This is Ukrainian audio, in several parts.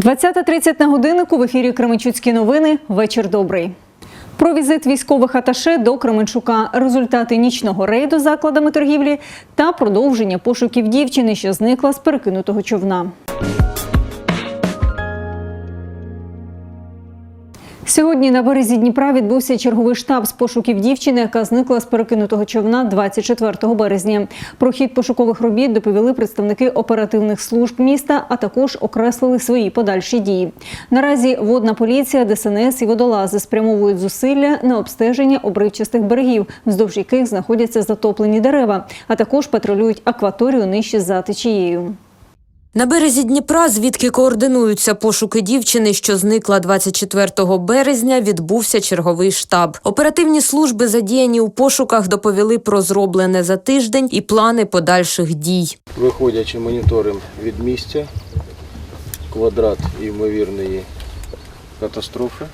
20.30 на годиннику в ефірі Кременчуцькі новини. Вечір добрий. Про візит військових аташе до Кременчука, результати нічного рейду закладами торгівлі та продовження пошуків дівчини, що зникла з перекинутого човна. Сьогодні на березі Дніпра відбувся черговий штаб з пошуків дівчини, яка зникла з перекинутого човна 24 березня. Про хід пошукових робіт доповіли представники оперативних служб міста, а також окреслили свої подальші дії. Наразі водна поліція, ДСНС і водолази спрямовують зусилля на обстеження обривчастих берегів, вздовж яких знаходяться затоплені дерева, а також патрулюють акваторію нижче за течією. На березі Дніпра, звідки координуються пошуки дівчини, що зникла 24 березня, відбувся черговий штаб. Оперативні служби, задіяні у пошуках, доповіли про зроблене за тиждень і плани подальших дій. Виходячи моніторим від місця, квадрат ймовірної катастрофи.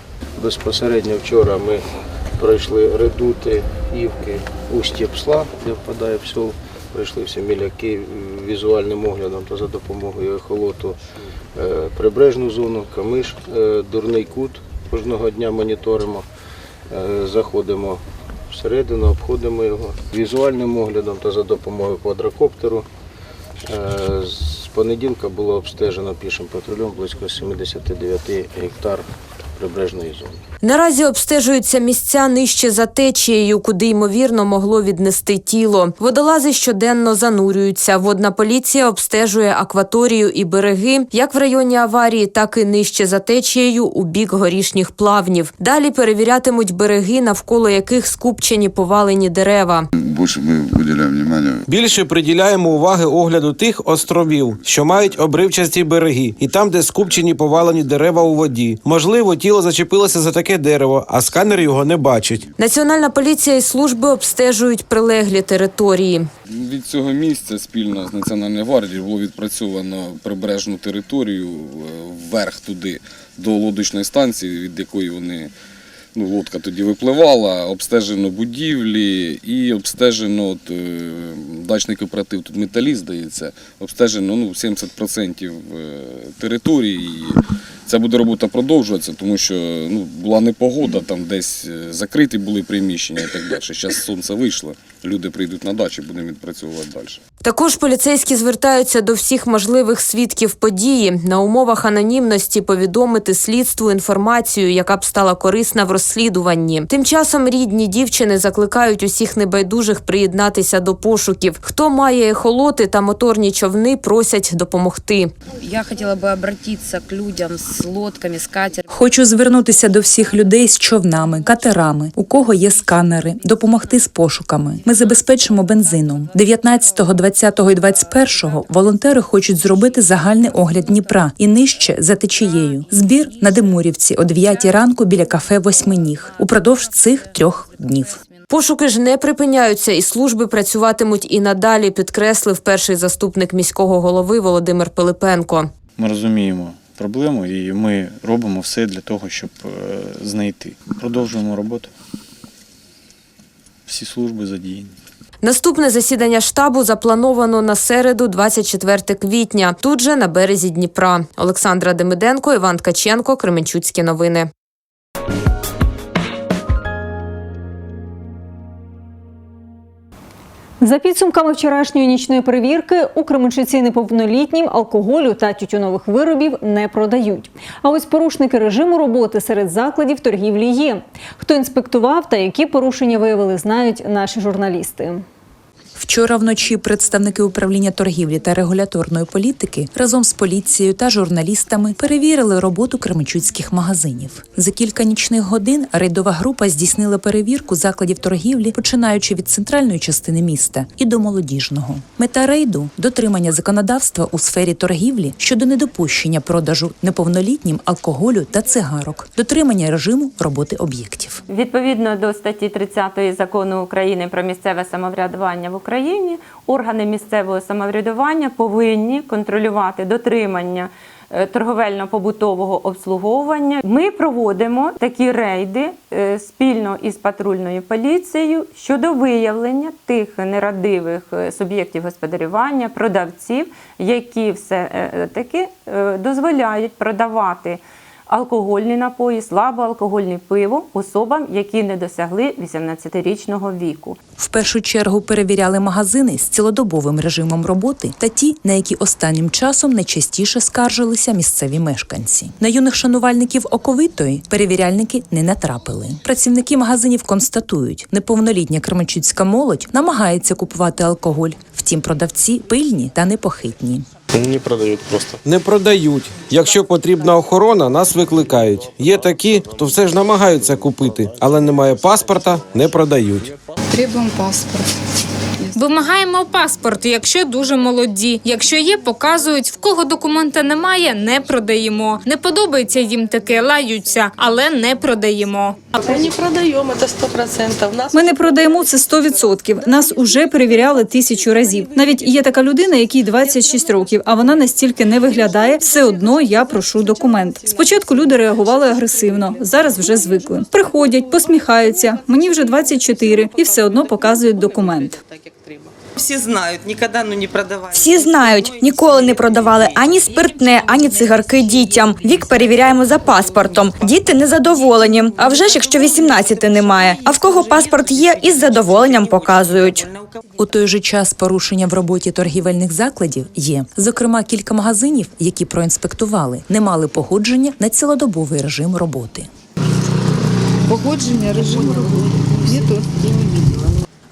Безпосередньо вчора ми пройшли редути, Івки, Устє Псла, де впадає псел. Пройшли всі міляки візуальним оглядом та за допомогою ехолоту е, прибережну зону, Камиш, е, Дурний кут. Кожного дня моніторимо, Е, заходимо всередину, обходимо його візуальним оглядом та за допомогою квадрокоптеру. З понеділка було обстежено пішим патрулем близько 79 гектар прибережної зони. Наразі обстежуються місця нижче за течією, куди ймовірно могло віднести тіло. Водолази щоденно занурюються. Водна поліція обстежує акваторію і береги, як в районі аварії, так і нижче за течією у бік горішніх плавнів. Далі перевірятимуть береги, навколо яких скупчені повалені дерева. Мы уделяем внимание Більше приділяємо уваги огляду тих островів, що мають обривчасті береги, і там, де скупчені повалені дерева у воді. Можливо, тіло зачепилося за таке дерево, а сканер його не бачить. Національна поліція і служби обстежують прилеглі території. Від цього місця спільно з Національною гвардією було відпрацьовано прибережну територію е, вверх туди до лодочної станції, від якої вони ну, лодка тоді випливала, обстежено будівлі і обстежено от, е, дачний кооператив, тут металіст здається, обстежено ну, 70% території. І ця буде робота продовжуватися, тому що ну, була непогода, там десь е, закриті були приміщення і так далі. Зараз сонце вийшло, люди прийдуть на дачу, будемо відпрацьовувати далі. Також поліцейські звертаються до всіх можливих свідків події на умовах анонімності повідомити слідству інформацію, яка б стала корисна в розслідуванні. Тим часом рідні дівчини закликають усіх небайдужих приєднатися до пошуків. Хто має ехолоти та моторні човни, просять допомогти. Я хотела бы обратиться к людям с лодками, с катерами. Хочу звернутися до всіх людей з човнами, катерами, у кого є сканери, допомогти з пошуками. Ми забезпечимо бензином. 19, 20 і 21 волонтери хочуть зробити загальний огляд Дніпра і нижче за течією. Збір на Демурівці о 9 ранку біля кафе Восьминіг упродовж цих трьох днів. Пошуки ж не припиняються, і служби працюватимуть і надалі, підкреслив перший заступник міського голови Володимир Пилипенко. Ми розуміємо проблему і ми робимо все для того, щоб е, знайти. Продовжуємо роботу. Всі служби задіяні. Наступне засідання штабу заплановано на середу, 24 квітня, тут же на березі Дніпра. Олександра Демиденко, Іван Ткаченко, Кременчуцькі новини. За підсумками вчорашньої нічної перевірки у Кременчуці неповнолітнім алкоголю та тютюнових виробів не продають. А ось порушники режиму роботи серед закладів торгівлі є. Хто інспектував та які порушення виявили, знають наші журналісти. Вчора вночі представники управління торгівлі та регуляторної політики разом з поліцією та журналістами перевірили роботу кременчуцьких магазинів. За кілька нічних годин рейдова група здійснила перевірку закладів торгівлі, починаючи від центральної частини міста і до молодіжного. Мета рейду дотримання законодавства у сфері торгівлі щодо недопущення продажу неповнолітнім алкоголю та цигарок, дотримання режиму роботи об'єктів. Відповідно до статті 30 закону України про місцеве самоврядування в органи місцевого самоврядування повинні контролювати дотримання е, торговельно-побутового обслуговування. Ми проводимо такі рейди е, спільно із патрульною поліцією щодо виявлення тих нерадивих е, суб'єктів господарювання, продавців, які все таки дозволяють продавати алкогольні напої, слабоалкогольне пиво особам, які не досягли 18-річного віку. В першу чергу перевіряли магазини з цілодобовим режимом роботи та ті, на які останнім часом найчастіше скаржилися місцеві мешканці. На юних шанувальників оковитої перевіряльники не натрапили. Працівники магазинів констатують, неповнолітня кременчуцька молодь намагається купувати алкоголь. Втім, продавці пильні та непохитні. Не продають просто. Не продають. Якщо потрібна охорона, нас викликають. Є такі, хто все ж намагаються купити, але немає паспорта, не продають. Требуємо паспорт. Вимагаємо паспорт, якщо дуже молоді. Якщо є, показують. В кого документа немає, не продаємо. Не подобається їм таке, лаються, але не продаємо. Мы не продаем, это сто процентов. Нас Ми не продаємо це 100%. Нас уже перевіряли тисячу разів. Навіть є така людина, якій 26 років, а вона настільки не виглядає. Все одно я прошу документ. Спочатку люди реагували агресивно, зараз вже звикли. Приходять, посміхаються. Мені вже 24 і все одно показують документ. Так. Всі знають, ніколи ну, не продавали. Всі знають, ніколи не продавали ані спиртне, ані цигарки дітям. Вік перевіряємо за паспортом. Діти незадоволені. А вже ж якщо 18 немає. А в кого паспорт є, із задоволенням показують. У той же час порушення в роботі торгівельних закладів є. Зокрема, кілька магазинів, які проінспектували, не мали погодження на цілодобовий режим роботи. Погодження режиму Нету.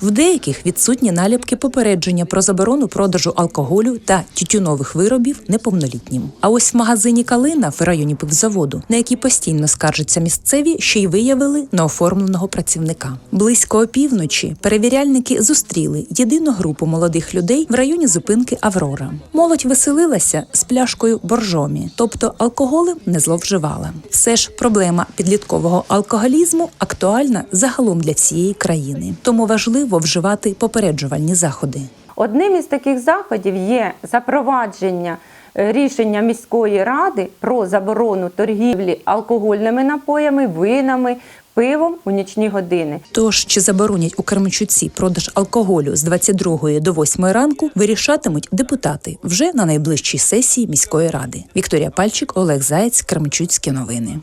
В деяких відсутні наліпки попередження про заборону продажу алкоголю та тютюнових виробів неповнолітнім. А ось в магазині Калина в районі пивзаводу, на який постійно скаржаться місцеві, ще й виявили неоформленого працівника. Близько опівночі перевіряльники зустріли єдину групу молодих людей в районі зупинки Аврора. Молодь веселилася з пляшкою боржомі, тобто алкоголем не зловживала. Все ж проблема підліткового алкоголізму актуальна загалом для всієї країни, тому важливо вживати попереджувальні заходи. Одним із таких заходів є запровадження е, рішення міської ради про заборону торгівлі алкогольними напоями, винами, пивом у нічні години. Тож чи заборонять у Кременчуці продаж алкоголю з 22 до 8 ранку, вирішатимуть депутати вже на найближчій сесії міської ради. Вікторія Пальчик, Олег Заєць, Кременчуцькі новини.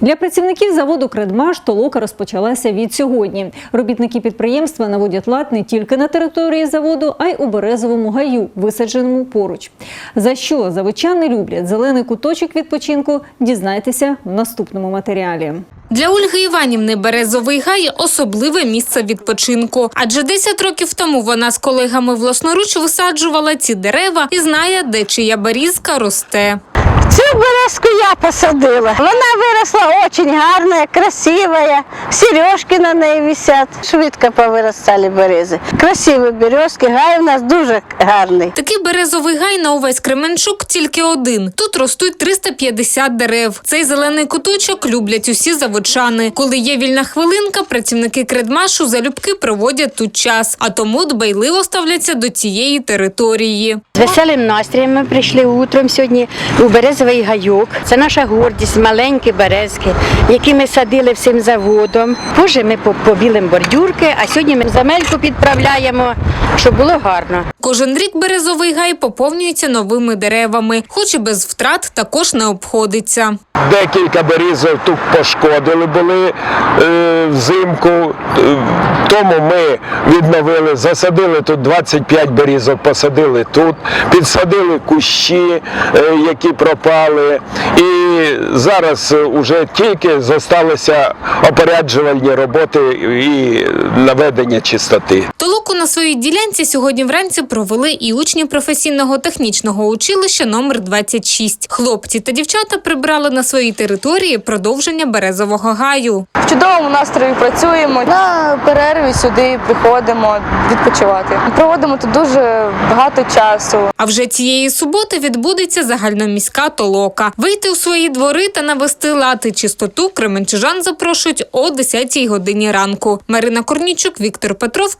Для працівників заводу Кредмаш толока розпочалася від сьогодні. Робітники підприємства наводять лад не тільки на території заводу, а й у березовому гаю, висадженому поруч. За що заводчани люблять зелений куточок відпочинку? Дізнайтеся в наступному матеріалі. Для Ольги Іванівни Березовий гай особливе місце відпочинку. Адже 10 років тому вона з колегами власноруч висаджувала ці дерева і знає, де чия берізка росте. Цю березку я посадила. Вона виросла дуже гарна, красива. Сережки на неї висять. Швидко повиростали берези. Красиві березки, гай у нас дуже гарний. Такий березовий гай на увесь Кременчук тільки один. Тут ростуть 350 дерев. Цей зелений куточок люблять усі заводчани. Коли є вільна хвилинка, працівники кредмашу залюбки проводять тут час, а тому дбайливо ставляться до цієї території. З веселим настроєм ми прийшли утром сьогодні у березовий гайок. Це наша гордість, маленькі березки, які ми садили всім заводом. Позже ми побілимо бордюрки, а сьогодні ми земельку підправляємо, щоб було гарно. Кожен рік березовий гай поповнюється новими деревами, хоч і без втрат також не обходиться. Декілька берізок тут пошкодили були е, взимку. Е, Тому ми відновили, засадили тут 25 берізок, посадили тут, підсадили кущі, е, які пропали. І зараз вже тільки зосталися опоряджувальні роботи і наведення чистоти. На своїй ділянці сьогодні вранці провели і учні професійного технічного училища номер 26. Хлопці та дівчата прибрали на своїй території продовження березового гаю. В чудовому настрої працюємо. На перерві сюди приходимо відпочивати. Проводимо тут дуже багато часу. А вже цієї суботи відбудеться загальноміська толока. Вийти у свої двори та навести лад і чистоту кременчужан запрошують о 10 годині ранку. Марина Корнічук, Віктор Петров,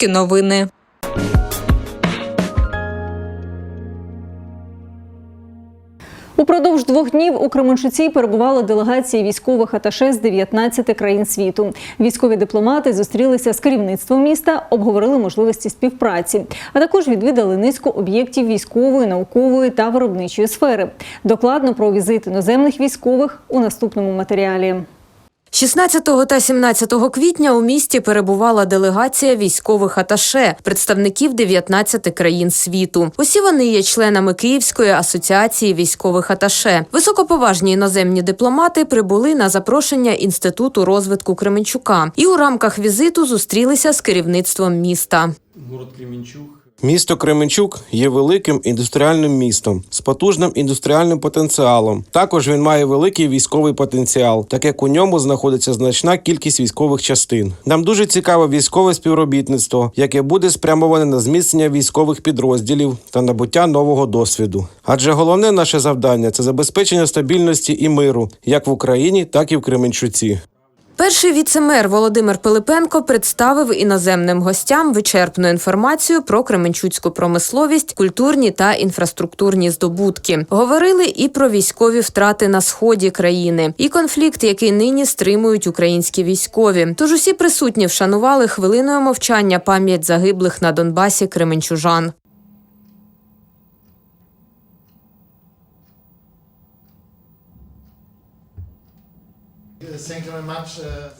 Луцькі новини. Упродовж двох днів у Кременчуці перебували делегації військових аташе з 19 країн світу. Військові дипломати зустрілися з керівництвом міста, обговорили можливості співпраці, а також відвідали низку об'єктів військової, наукової та виробничої сфери. Докладно про візит іноземних військових у наступному матеріалі. 16 та 17 квітня у місті перебувала делегація військових аташе, представників 19 країн світу. Усі вони є членами Київської асоціації військових аташе. Високоповажні іноземні дипломати прибули на запрошення інституту розвитку Кременчука і у рамках візиту зустрілися з керівництвом міста. Город Кременчук Місто Кременчук є великим індустріальним містом з потужним індустріальним потенціалом. Також він має великий військовий потенціал, так як у ньому знаходиться значна кількість військових частин. Нам дуже цікаве військове співробітництво, яке буде спрямоване на зміцнення військових підрозділів та набуття нового досвіду. Адже головне наше завдання це забезпечення стабільності і миру як в Україні, так і в Кременчуці. Перший віцемер Володимир Пилипенко представив іноземним гостям вичерпну інформацію про кременчуцьку промисловість, культурні та інфраструктурні здобутки. Говорили і про військові втрати на сході країни, і конфлікт, який нині стримують українські військові. Тож усі присутні вшанували хвилиною мовчання пам'ять загиблих на Донбасі кременчужан.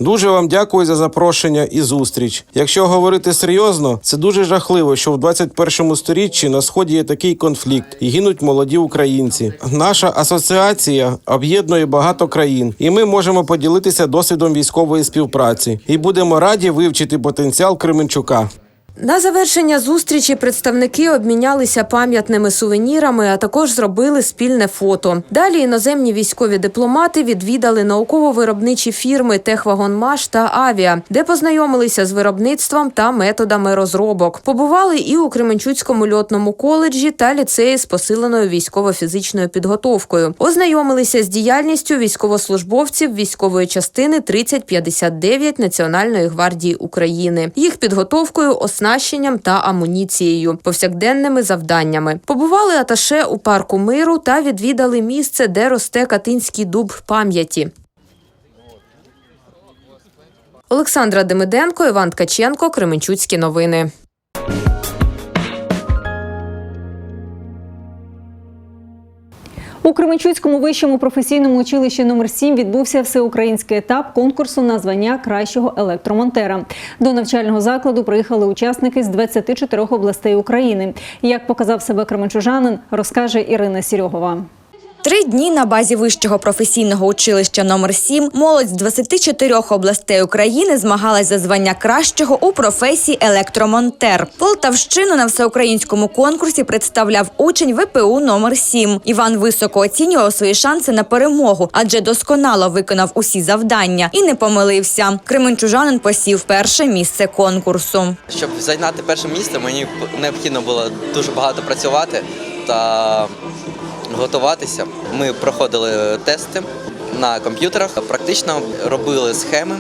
Дуже вам дякую за запрошення і зустріч. Якщо говорити серйозно, це дуже жахливо, що в 21 сторіччі на сході є такий конфлікт і гинуть молоді українці. Наша асоціація об'єднує багато країн, і ми можемо поділитися досвідом військової співпраці. І будемо раді вивчити потенціал Кременчука. На завершення зустрічі представники обмінялися пам'ятними сувенірами, а також зробили спільне фото. Далі іноземні військові дипломати відвідали науково-виробничі фірми Техвагонмаш та Авіа, де познайомилися з виробництвом та методами розробок. Побували і у Кременчуцькому льотному коледжі та ліцеї з посиленою військово-фізичною підготовкою. Ознайомилися з діяльністю військовослужбовців військової частини 3059 Національної гвардії України, їх підготовкою, оснащенням та амуніцією, повсякденними завданнями. Побували аташе у парку миру та відвідали місце, де росте Катинський дуб пам'яті. Олександра Демиденко, Іван Ткаченко, Кременчуцькі новини. У Кременчуцькому вищому професійному училищі номер 7 відбувся всеукраїнський етап конкурсу на звання кращого електромонтера. До навчального закладу приїхали учасники з 24 областей України. Як показав себе кременчужанин, розкаже Ірина Сірьогова. Три дні на базі вищого професійного училища номер 7 молодь з 24 областей України змагалась за звання кращого у професії електромонтер. Полтавщину на всеукраїнському конкурсі представляв учень ВПУ номер 7 Іван високо оцінював свої шанси на перемогу, адже досконало виконав усі завдання і не помилився. Кременчужанин посів перше місце конкурсу. Щоб зайняти перше місце, мені необхідно було дуже багато працювати та готуватися. Ми проходили тести на комп'ютерах, практично робили схеми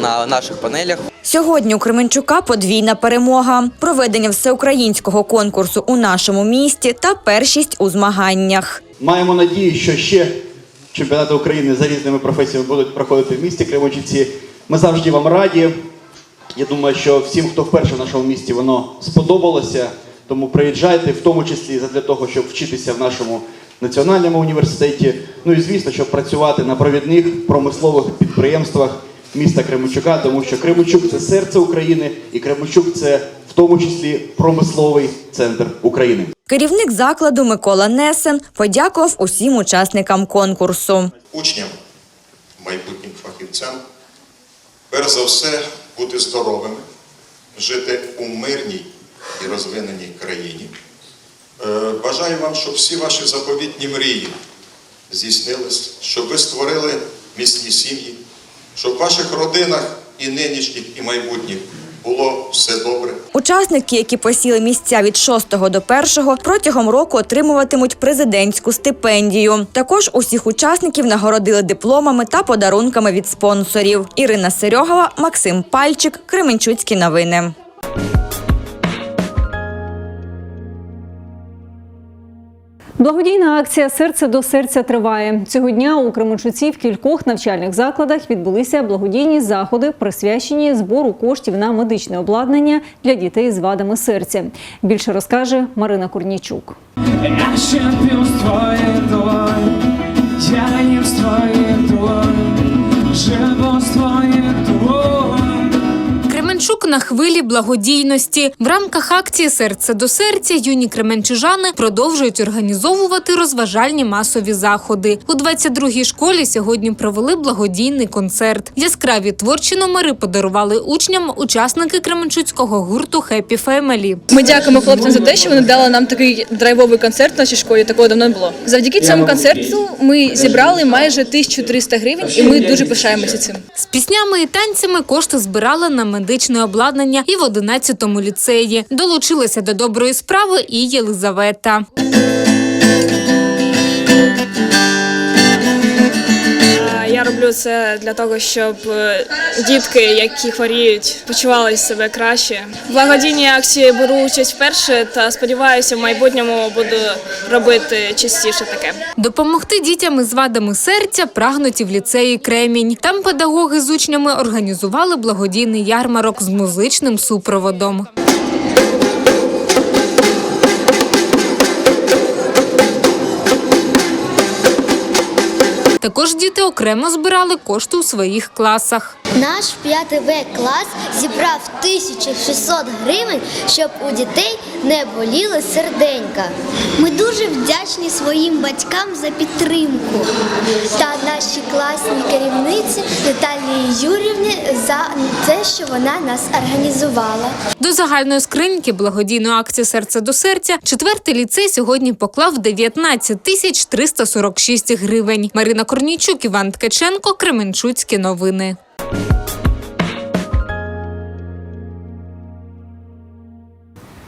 на наших панелях. Сьогодні у Кременчука подвійна перемога, проведення всеукраїнського конкурсу у нашому місті та першість у змаганнях. Маємо надію, що ще чемпіонати України за різними професіями будуть проходити в місті Кременчуці. Ми завжди вам раді. Я думаю, що всім, хто вперше в нашому місті, воно сподобалося. Тому приїжджайте, в тому числі для того, щоб вчитися в нашому національному університеті. Ну і звісно, щоб працювати на провідних промислових підприємствах міста Кременчука, тому що Кременчук це серце України, і Кременчук це в тому числі промисловий центр України. Керівник закладу Микола Несен подякував усім учасникам конкурсу. учням, майбутнім фахівцям, перш за все бути здоровими, жити у мирній і розвиненій країні. Бажаю вам, щоб всі ваші заповітні мрії здійснились, щоб ви створили міцні сім'ї, щоб в ваших родинах і нинішніх, і майбутніх було все добре. Учасники, які посіли місця від 6 до 1, протягом року отримуватимуть президентську стипендію. Також усіх учасників нагородили дипломами та подарунками від спонсорів. Ірина Серьогова, Максим Пальчик, Кременчуцькі новини. Благодійна акція Серце до серця триває. Цього дня у Кременчуці в кількох навчальних закладах відбулися благодійні заходи, присвячені збору коштів на медичне обладнання для дітей з вадами серця. Більше розкаже Марина Корнійчук. Я Кременчук на хвилі благодійності. В рамках акції Серце до серця юні кременчужани продовжують організовувати розважальні масові заходи. У 22-й школі сьогодні провели благодійний концерт. Яскраві творчі номери подарували учням учасники кременчуцького гурту Хеппі Фемелі. Ми дякуємо хлопцям за те, що вони дали нам такий драйвовий концерт в нашій школі. Такого давно не було. Завдяки цьому концерту ми зібрали майже 1300 гривень, і ми дуже пишаємося цим. З піснями і танцями кошти збирали на медичне обладнання і в 11-му ліцеї. Долучилася до доброї справи і Єлизавета. Роблю це для того, щоб е, дітки, які хворіють, почували себе краще. В благодійній акції беру участь вперше та сподіваюся, в майбутньому буду робити частіше таке. Допомогти дітям із вадами серця прагнуть і в ліцеї Кремінь. Там педагоги з учнями організували благодійний ярмарок з музичним супроводом. Також діти окремо збирали кошти у своїх класах. Наш 5 В клас зібрав 1600 гривень, щоб у дітей не боліли серденька. Ми дуже вдячні своїм батькам за підтримку та нашій класній керівниці Наталії Юрівні за те, що вона нас організувала. До загальної скриньки благодійної акції Серце до серця четвертий ліцей сьогодні поклав 19 тисяч 346 гривень. Марина Корнійчук, Іван Ткаченко, Кременчуцькі новини.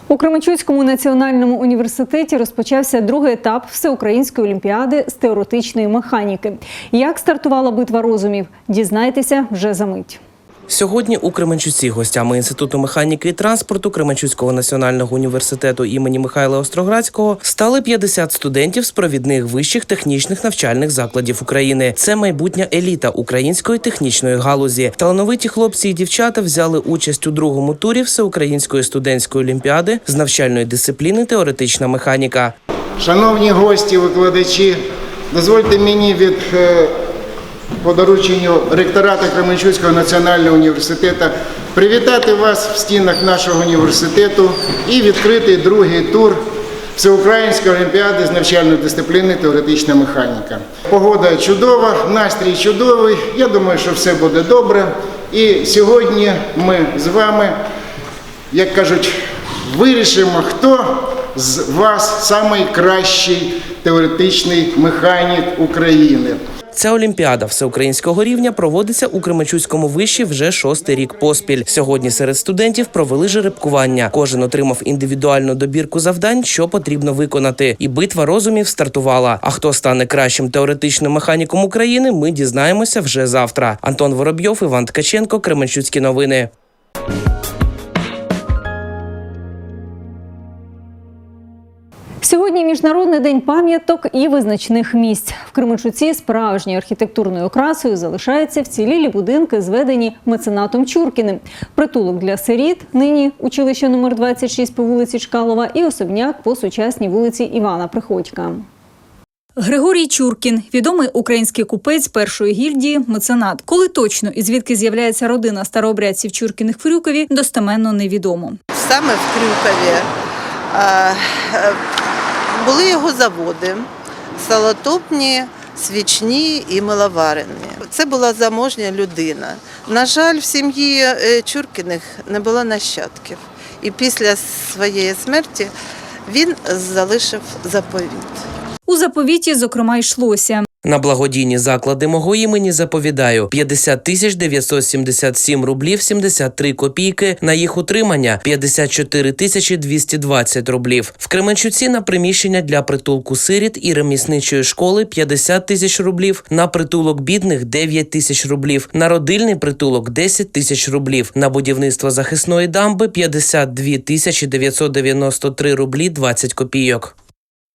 У Кременчуцькому національному університеті розпочався другий етап всеукраїнської олімпіади з теоретичної механіки. Як стартувала битва розумів, дізнайтеся вже за мить. Сьогодні у Кременчуці гостями інституту механіки і транспорту Кременчуцького національного університету імені Михайла Остроградського стали 50 студентів з провідних вищих технічних навчальних закладів України. Це майбутня еліта української технічної галузі. Талановиті хлопці і дівчата взяли участь у другому турі всеукраїнської студентської олімпіади з навчальної дисципліни теоретична механіка. Шановні гості, викладачі, дозвольте мені від е, по дорученню ректората Кременчуцького національного університету привітати вас в стінах нашого університету і відкрити другий тур Всеукраїнської олімпіади з навчальної дисципліни теоретична механіка. Погода чудова, настрій чудовий. Я думаю, що все буде добре. І сьогодні ми з вами, як кажуть, вирішимо, хто з вас найкращий теоретичний механік України. Ця олімпіада всеукраїнського рівня проводиться у Кременчуцькому виші вже шостий рік поспіль. Сьогодні серед студентів провели жеребкування. Кожен отримав індивідуальну добірку завдань, що потрібно виконати. І битва розумів стартувала. А хто стане кращим теоретичним механіком України, ми дізнаємося вже завтра. Антон Воробйов, Іван Ткаченко, Кременчуцькі новини. Сьогодні міжнародний день пам'яток і визначних місць. В Кременчуці справжньою архітектурною окрасою залишаються вцілілі будинки, зведені меценатом Чуркіним. Притулок для сиріт, нині училище номер 26 по вулиці Чкалова і особняк по сучасній вулиці Івана Приходька. Григорій Чуркін, відомий український купець першої гільдії, меценат. Коли точно і звідки з'являється родина старообрядців Чуркіних в Крюкові, достеменно невідомо. Саме в Крюкові були його заводи, салотопні, свічні і миловарені. Це була заможня людина. На жаль, в сім'ї е, Чуркіних не було нащадків. І після своєї смерті він залишив заповіт. У заповіті, зокрема, йшлося. На благодійні заклади мого імені заповідаю 50 тисяч 977 рублів 73 копійки на їх утримання 54 тисячі 220 рублів. В Кременчуці на приміщення для притулку сиріт і ремісничої школи 50 тисяч рублів, на притулок бідних 9 тисяч рублів, на родильний притулок 10 тисяч рублів, на будівництво захисної дамби 52 тисячі 993 рублі 20 копійок.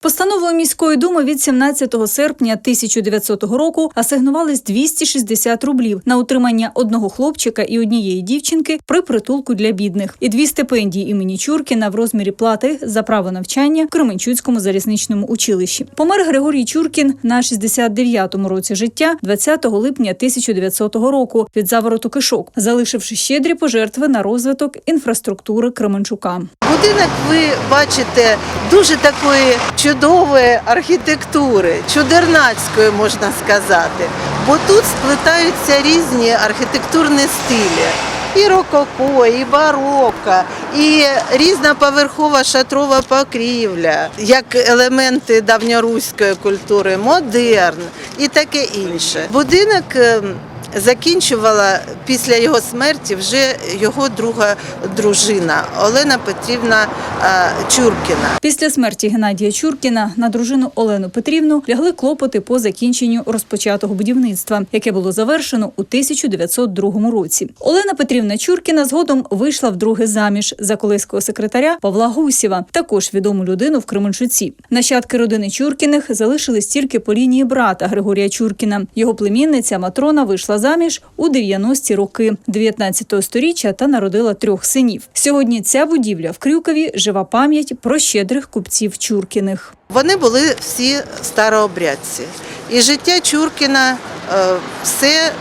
Постановою міської думи від 17 серпня 1900 року асигнувались 260 рублів на утримання одного хлопчика і однієї дівчинки при притулку для бідних і дві стипендії імені Чуркіна в розмірі плати за право навчання в Кременчуцькому залізничному училищі. Помер Григорій Чуркін на 69-му році життя 20 липня 1900 року від завороту кишок, залишивши щедрі пожертви на розвиток інфраструктури Кременчука. Будинок ви бачите дуже такої чудової архітектури, чудернацької можна сказати. Бо тут сплетаються різні архітектурні стилі. І рококо, і бароко, і різноповерхова шатрова покрівля, як елементи давньоруської культури, модерн і таке інше. Будинок ем, закінчувала після його смерті вже його друга дружина Олена Петрівна е, Чуркіна. Після смерті Геннадія Чуркіна на дружину Олену Петрівну лягли клопоти по закінченню розпочатого будівництва, яке було завершено у 1902 році. Олена Петрівна Чуркіна згодом вийшла вдруге заміж за колиського секретаря Павла Гусєва, також відому людину в Кременчуці. Нащадки родини Чуркіних залишились тільки по лінії брата Григорія Чуркіна. Його племінниця Матрона вийшла заміж у 90-ті роки 19-го сторіччя та народила трьох синів. Сьогодні ця будівля в Крюкові жива пам'ять про щедрих купців Чуркіних. Вони були всі старообрядці. І життя Чуркіна е, все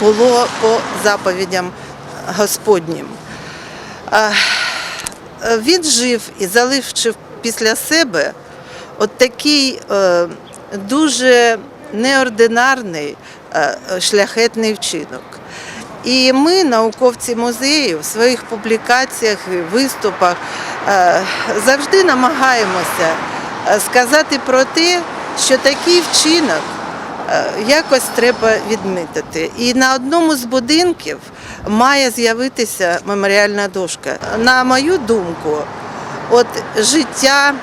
було по заповідям Господнім. Е, Він жив і залишив після себе от такий е, дуже неординарний шляхетний вчинок. І ми, науковці музею, в своїх публікаціях і виступах е, завжди намагаємося е, сказати про те, що такий вчинок е, якось треба відмітити. І на одному з будинків має з'явитися меморіальна дошка. На мою думку, от життя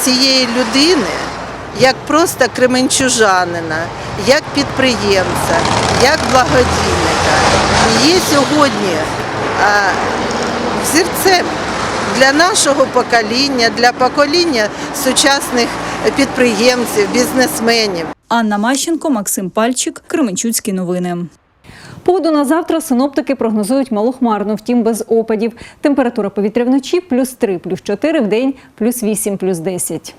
цієї людини як просто кременчужанина, як підприємця, як благодійника, є сьогодні взірцем для нашого покоління, для покоління сучасних підприємців, бізнесменів. Анна Мащенко, Максим Пальчик, Кременчуцькі новини. Погоду на завтра синоптики прогнозують малохмарно, втім без опадів. Температура повітря вночі плюс 3, плюс 4, в день плюс 8, плюс 10.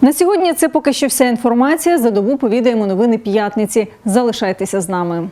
На сьогодні це поки що вся інформація. За добу повідаємо новини п'ятниці. Залишайтеся з нами.